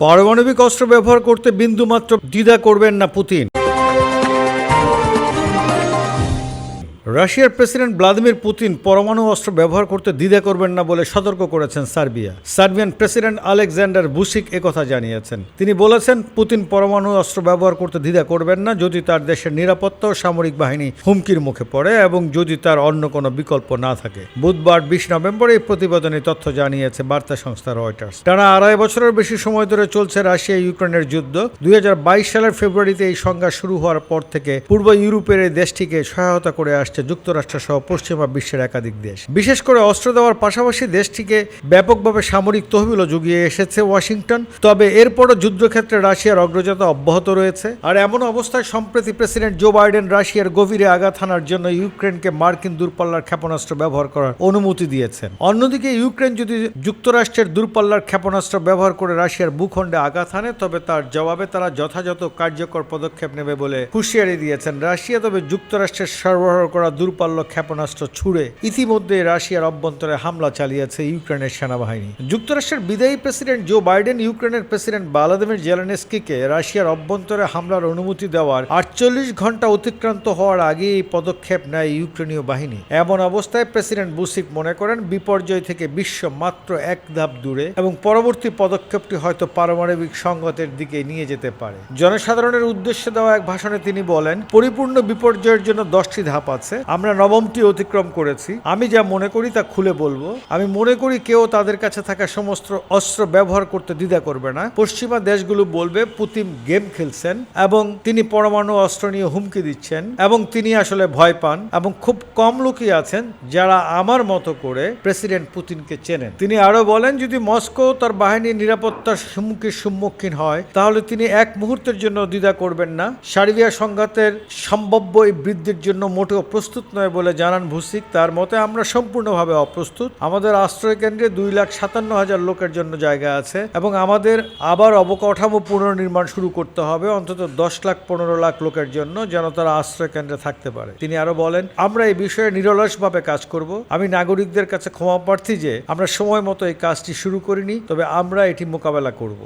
পারমাণবিক অস্ত্র ব্যবহার করতে বিন্দুমাত্র দ্বিধা করবেন না পুতিন। রাশিয়ার প্রেসিডেন্ট ভ্লাদিমির পুতিন পরমাণু অস্ত্র ব্যবহার করতে দ্বিধা করবেন না বলে সতর্ক করেছেন Serbia. Serbian president Alexander Vucic একথা জানিয়েছেন। তিনি বলেছেন, পুতিন পরমাণু অস্ত্র ব্যবহার করতে দ্বিধা করবেন না যদি তার দেশের নিরাপত্তা ও সামরিক বাহিনী হুমকির মুখে পড়ে এবং যদি তার অন্য কোনো বিকল্প না থাকে। বুধবার বিশ নভেম্বর এই প্রতিবেদনে তথ্য জানিয়েছে বার্তা সংস্থা রয়টার্স। টানা আড়াই বছরের বেশি সময় ধরে চলছে রাশিয়া ইউক্রেনের যুদ্ধ। দুই হাজার বাইশ সালের ফেব্রুয়ারিতে এই সংঘাত শুরু হওয়ার পর থেকে পূর্ব ইউরোপের এই দেশটিকে সহায়তা করে আসছে যুক্তরাষ্ট্র সহ পশ্চিমা বিশ্বের একাধিক দেশ। বিশেষ করে অস্ত্র দেওয়ার পাশাপাশি দেশটিকে ব্যাপকভাবে সামরিক তহবিলও জুগিয়ে এসেছে ওয়াশিংটন। তবে এরপরও যুদ্ধক্ষেত্রে রাশিয়ার অগ্রযাত্রা অব্যাহত রয়েছে। আর এমন অবস্থায় সম্প্রতি প্রেসিডেন্ট জো বাইডেন রাশিয়ার গভীরে আঘাত হানার জন্য ইউক্রেনকে মার্কিন দূরপাল্লার ক্ষেপণাস্ত্র ব্যবহার করার অনুমতি দিয়েছেন। অন্যদিকে ইউক্রেন যদি যুক্তরাষ্ট্রের দূরপাল্লার ক্ষেপণাস্ত্র ব্যবহার করে রাশিয়ার ভূখণ্ডে আঘাত হানে, তবে তার জবাবে তারা যথাযথ কার্যকর পদক্ষেপ নেবে বলে হুঁশিয়ারি দিয়েছেন রাশিয়া। তবে যুক্তরাষ্ট্রের সরবরাহ করা দূরপাল্য ক্ষেপণাস্ত্র ছুড়ে ইতিমধ্যে রাশিয়ার অভ্যন্তরে হামলা চালিয়েছে ইউক্রেনের সেনাবাহিনী। যুক্তরাষ্ট্রের বিদায়ী প্রেসিডেন্ট জো বাইডেন ইউক্রেনের প্রেসিডেন্ট বালাদিমির জেলেনস্কিকে রাশিয়ার অভ্যন্তরে হামলার অনুমতি দেওয়ার আটচল্লিশ ঘণ্টা অতিক্রান্ত হওয়ার আগে এই পদক্ষেপ নেয় ইউক্রেনীয় বাহিনী। এমন অবস্থায় প্রেসিডেন্ট বুসিক মনে করেন, বিপর্যয় থেকে বিশ্ব মাত্র এক ধাপ দূরে এবং পরবর্তী পদক্ষেপটি হয়তো পারমাণবিক সংঘাতের দিকে নিয়ে যেতে পারে। জনসাধারণের উদ্দেশ্যে দেওয়া এক ভাষণে তিনি বলেন, পরিপূর্ণ বিপর্যয়ের জন্য দশটি ধাপ আছে। আমরা নবমটি অতিক্রম করেছি। আমি যা মনে করি তা খুলে বলব। আমি মনে করি কেউ তাদের কাছে থাকা সমস্ত অস্ত্র ব্যবহার করতে দ্বিধা করবে না। পশ্চিমা দেশগুলো বলবে, পুতিন গেম খেলছেন এবং তিনি পরমাণু অস্ত্র নিয়ে হুমকি দিচ্ছেন এবং তিনি আসলে ভয় পান এবং খুব কম লোকই আছেন যারা আমার মতো করে প্রেসিডেন্ট পুতিনকে চেনেন। তিনি আরও বলেন, যদি মস্কো তার বাহিনীর নিরাপত্তার সম্মুখীন সম্মুখীন হয়, তাহলে তিনি এক মুহূর্তের জন্য দ্বিধা করবেন না। সার্বিয়া সংঘাতের সম্ভাব্য এই বৃদ্ধির জন্য মোটেও প্রস্তুত নয় বলে জানান ভুসিক। তার মতে আমরা সম্পূর্ণভাবে অপ্রস্তুত। আমাদের আশ্রয় কেন্দ্রে দুই লাখ সাতান্ন হাজার লোকের জন্য জায়গা আছে এবং আমাদের আবার অবকাঠামো পুনর্নির্মাণ শুরু করতে হবে, অন্তত দশ লাখ পনেরো লাখ লোকের জন্য যেন তারা আশ্রয় কেন্দ্রে থাকতে পারে। তিনি আরও বলেন, আমরা এই বিষয়ে নিরলসভাবে কাজ করব। আমি নাগরিকদের কাছে ক্ষমা প্রার্থী যে আমরা সময় মতো এই কাজটি শুরু করিনি, তবে আমরা এটি মোকাবেলা করব।